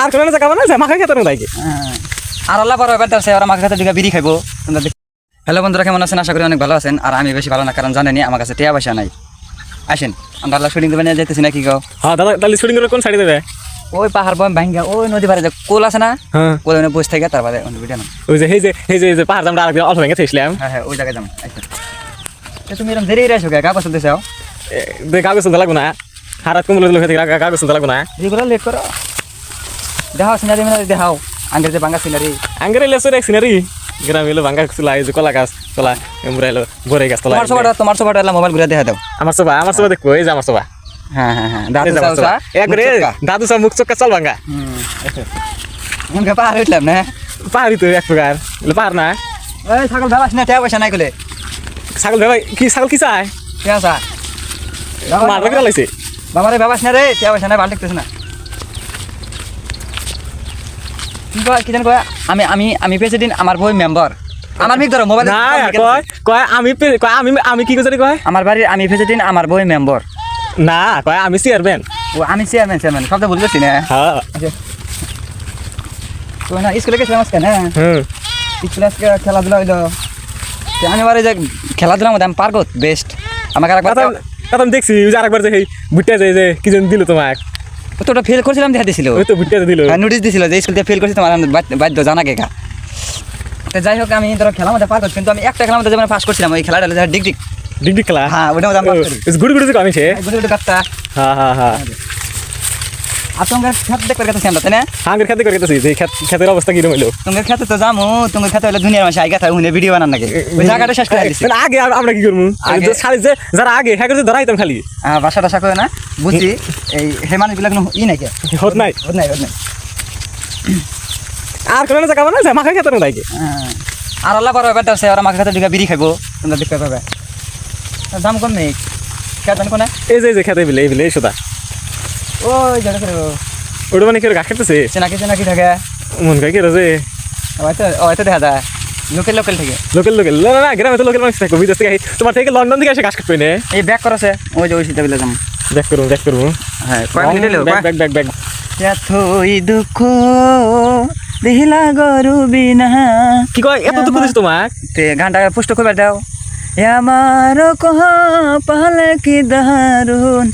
আর কোনো জায়গা বানাইছে মাখা খেতে নাই হ্যাঁ। আর আল্লাহ পারো এবার সে ওরা আমার কাছে দিকে বিড়ি খাইবো। হ্যালো বন্ধুরা কেমন আছেন? আশা করি অনেক ভালো আছেন। আর আমি বেশি ভালো না কারণ জানেনি আমার কাছে টিয়া পয়সা নাই। আসেন আমরা আল্লাহ শুটিং দেবেন যেতেছি না কি গাও হ্যাঁ দাদা তাহলে শুটিং কোন সাইডে দেবে ওই পাহাড় বম ভাঙ্গা ওই নদী পারে কোল আছে না হ্যাঁ। কোল ওখানে বসে থাকে তারপরে ভিডিও না ওই যে এই যে এই যে এই যে পাহাড় আমরা আরেকদিন অল্প ভেঙে থেছিলাম হ্যাঁ হ্যাঁ ওই জায়গায় যাম আচ্ছা। তুমি এরকম দেরি রেছো কে? কাগজ চলতেছে কাগজ লাগবো না। হারাত কমলে লোক কাগজ লাগবো না। যেগুলো লেট করো। দেখাও সিনারি মিনারি দেখাও। আঙ্গের যে বাঙ্গা সিনারি আঙ্গের লেসো রে সিনারি গ্রামে এলো ভাঙ্গা চুলা এই যে কলা গাছ কলা এমরা এলো বরে গাছ তোলা তোমার সবাটা তোমার সবাটা এলাম মোবাইল ঘুরে দেখা দাও আমার সবা আমার সবা দেখো এই যে আমার সবা হ্যাঁ হ্যাঁ হ্যাঁ দাদু দাদু সব মুখ চক্কা চল ভাঙ্গা হুম পাহাড় উঠলাম না? পাহাড়ি তো এক প্রকার পাহাড় না। এই ছাগল ভাবাস না টিয়া পয়সা নাই কলে। ছাগল ভাই কি ছাগল কি চায় ঠিক আছে মারবে কিনা লাগছে বাবারে ভাবাস না রে টিয়া পয়সা নাই ভালো লাগতেছে না। কি কয় কি জানি কয় আমি আমি আমি প্রেসিডেন্ট আমার বই মেম্বার আমার মিক ধরো মোবাইল কয় কয় আমি কয় আমি আমি কি করে কয়? আমার বাড়ির আমি প্রেসিডেন্ট আমার বই মেম্বার না কয় আমি চেয়ারম্যান ও আমি চেয়ারম্যান চেয়ারম্যান সব তো ভুল করছি না? হ্যাঁ তো না স্কুলে গেছিলাম আজকে না? হুম। স্কুলে আজকে খেলাধুলা হইল। আমি বারে যে খেলাধুলার মধ্যে আমি পারব বেস্ট আমাকে আরেকবার দেখছি আরেকবার যে ভুট্টা যে যে কি দিল তোমাক। তো ফেল করছিলাম দেখা দিছিল। ওই তো ভুট্টা দিল। নোটিশ দিছিল যে স্কুল থেকে ফেল করছি তোমার বাধ্য- জানা গেকা তো যাই হোক আমি ধরো খেলার মধ্যে করছি কিন্তু আমি একটা খেলার মধ্যে যেমন পাস করছিলাম ওই খেলাটা হলো ডিগ ডিগ ডিগ ডিগ খেলা? হ্যাঁ ওটা আমি পাস গুড়ি যে আমি সে। গুলো গুলো কাটতা। হ্যাঁ হ্যাঁ হ্যাঁ। আর তোমার খেতে দেখবার কথা আমরা তাই না? হাঙ্গের খেতে করে গেছি যে খেত খেতের অবস্থা কিরম হইল? তোমার খেতে তো যামু তোমার খেতে হলে দুনিয়ার মাসে আগে হুনে ভিডিও বানান নাকি? ওই জায়গাটা শেষ করে দিছি। মানে আগে আম- আমরা কি করব? আগে- যে যে যারা আগে হ্যাঁ করে ধরাইতাম খালি। হ্যাঁ বাসা টাসা করে না বুঝছি এই হে মানুষগুলো কোনো ই নাকি হত নাই। হত নাই হত নাই। আর কোনো জায়গা বানাইছে মাখা খেতে নাই কি। আর আল্লাহ পারো এবার সে ওরা আমাকে খেতে দিকে বিড়ি খাইবো তোমরা দেখতে পাবে। দাম কম নেই খেতেন কোনে? এই যে এই যে খেতে বিলে এই বিলে এই সোদা ওই জায়গা করে ওটা মানে কি গা খেতেছে? চেনাকি চেনাকি থাকে। মন কাই কেরা যে হয়তো দেখা যায়। লোকেল লোকেল থেকে। Local local. না না, গ্রামে তো লোকাল মানুষ থাকো বিদেশ থেকে তোমার থেকে লন্ডন থেকে এসে ঘাস কাটবে না। এই ব্যাগ করেছে। ওই যে ওই বেলে যাম ব্যাক করব ব্যাক করব। হ্যাঁ কয় মিনিট এলো ব্যাক ব্যাক ব্যাক ব্যাক এতই দুঃখ দিলা গরু বিনা। কি কয়? এত তো করেছি তোমাক? তে গানটা পুষ্ট করে দাও। আমার কহ পালে কি দারুণ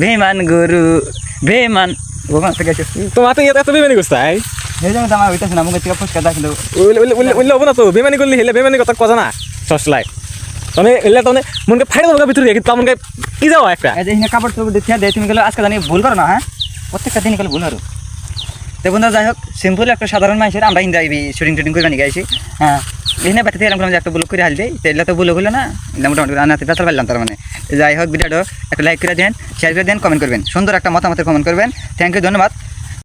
বেমান গরু বেমান ভগবান থেকে এসেছি তোমার তো এত এত বেমানি করছে তাই? এই জন্য তো আমার হইতেছে না মুখে থেকে ফুসকা দেখল উল্লে উল্লে উল্লে উল্লে হব না তো বেমানি করলে হেলে বেমানি কথা কথা না সসলাই এলে তো মনকে ফাইড়ে তোমাকে ভিতরে কিন্তু মনকে কি যাও একটা? এই যে এখানে কাপড় টাপড় দিয়ে থিয়া তুমি গেলে আজকে জানি ভুল করো না হ্যাঁ? প্রত্যেকটা দিনই গেলে ভুল হরো তো বন্ধু যাই হোক সিম্পল একটা সাধারণ মানুষের আমরা এই শুটিং টুটিং করে নিয়ে গেছি হ্যাঁ। এখানে বাড়িতে এরকম করলাম একটা ব্লক করে হাল দিই, তো ব্লক হলো না। এগুলো মোটামুটি আনাতে পেঁচাল পারলাম তার মানে। যাই হোক, ভিডিওটা একটা লাইক করে দেন শেয়ার করে দেন কমেন্ট করবেন। সুন্দর একটা মতামতের কমেন্ট করবেন। থ্যাংক ইউ ধন্যবাদ।